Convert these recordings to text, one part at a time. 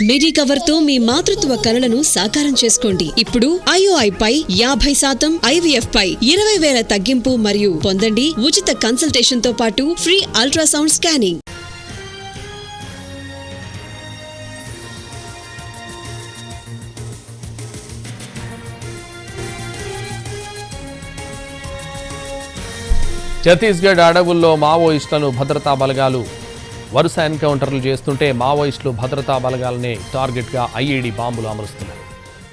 మిడి కవర్తో మీ మాతృత్వ కలలను సాకారం చేసుకోండి. ఇప్పుడు ఐఓఐ పై యాభై శాతం ఐవీఎఫ్ పై ఇరవై వేల తగ్గింపు మరియు పొందండి ఉచిత కన్సల్టేషన్తో పాటు ఫ్రీ అల్ట్రాసౌండ్ స్కానింగ్ ఛత్తీస్గఢ్ అడవుల్లో మావోయిస్టులను భద్రతా బలగాలు. వరుస ఎన్కౌంటర్లు చేస్తుంటే మావోయిస్టులు భద్రతా బలగాలనే టార్గెట్గా ఐఈడీ బాంబులు అమరుస్తున్నారు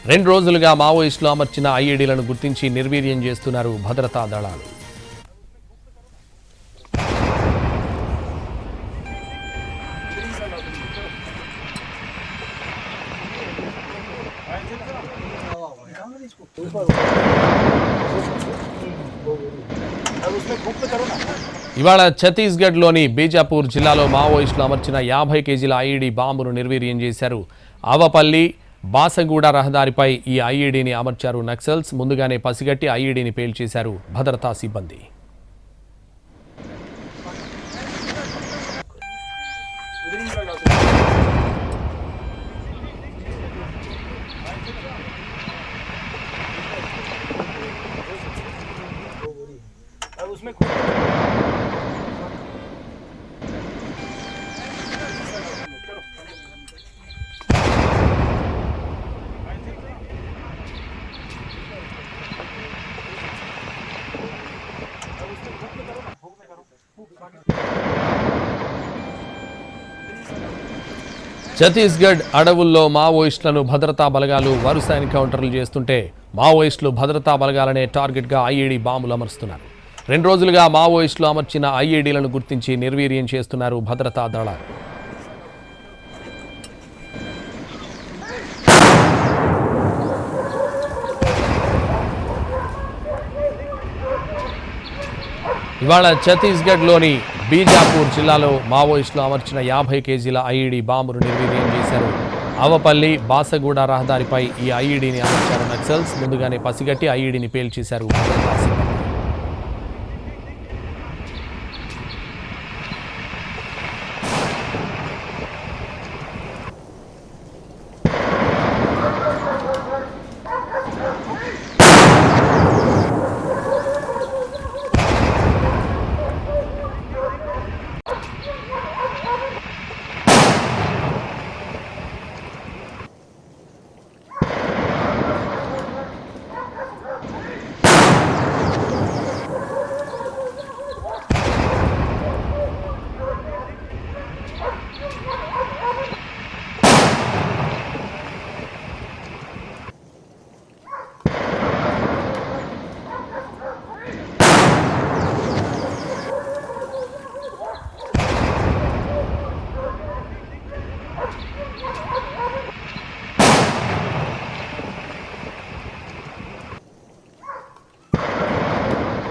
రెండు రోజులుగా మావోయిస్టులు అమర్చిన ఐఈడీలను గుర్తించి నిర్వీర్యం చేస్తున్నారు భద్రతా దళాలు ఇవాళ ఛత్తీస్గఢ్లోని బీజాపూర్ జిల్లాలో మావోయిస్టులు అమర్చిన యాభై కేజీల ఐఈడీ బాంబును నిర్వీర్యం చేశారు. ఆవపల్లి బాసగూడ రహదారిపై ఈ ఐఈడీని అమర్చారు నక్సల్స్. ముందుగానే పసిగట్టి ఐఈడీని పేల్చేశారు భద్రతా సిబ్బంది. ఛత్తీస్గఢ్ అడవుల్లో మావోయిస్టులను భద్రతా బలగాలు వరుస ఎన్కౌంటర్లు చేస్తుంటే మావోయిస్టులు భద్రతా బలగాలనే టార్గెట్గా ఐఈడీ బాంబులు అమరుస్తున్నారు. రెండు రోజులుగా మావోయిస్టులు అమర్చిన ఐఈడీలను గుర్తించి నిర్వీర్యం చేస్తున్నారు భద్రతా దళాలు. ఇవాళ ఛత్తీస్గఢ్లోని బీజాపూర్ జిల్లాలో మావోయిస్టులు అమర్చిన యాభై కేజీల ఐఈడి బాంబును నిర్వీర్యం చేశారు. అవపల్లి బాసగూడ రహదారిపై ఈ ఐఈడిని అమర్చారు నక్సల్స్. ముందుగానే పసిగట్టి ఐఈడీని పేల్చేశారు.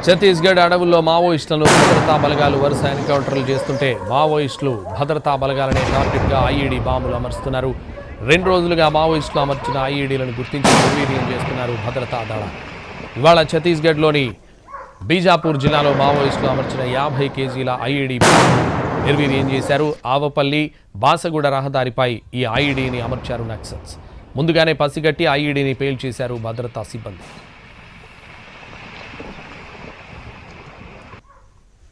ఛత్తీస్గఢ్ అడవుల్లో మావోయిస్టులను భద్రతా బలగాలు వరుస ఎన్కౌంటర్లు చేస్తుంటే మావోయిస్టులు భద్రతా బలగాలనే టార్గెట్గా ఐఈడీ బాంబులు అమరుస్తున్నారు. రెండు రోజులుగా మావోయిస్టులు అమర్చిన ఐఈడీలను గుర్తించి నిర్వీర్యం చేస్తున్నారు భద్రతా దళాలు. ఇవాళ ఛత్తీస్గఢ్లోని బీజాపూర్ జిల్లాలో మావోయిస్టులు అమర్చిన యాభై కేజీల ఐఈడీ బాంబు నిర్వీర్యం చేశారు. ఆవపల్లి బాసగూడ రహదారిపై ఈ ఐఈడీని అమర్చారు నక్సల్స్. ముందుగానే పసిగట్టి ఐఈడీని పేల్చేశారు భద్రతా సిబ్బంది.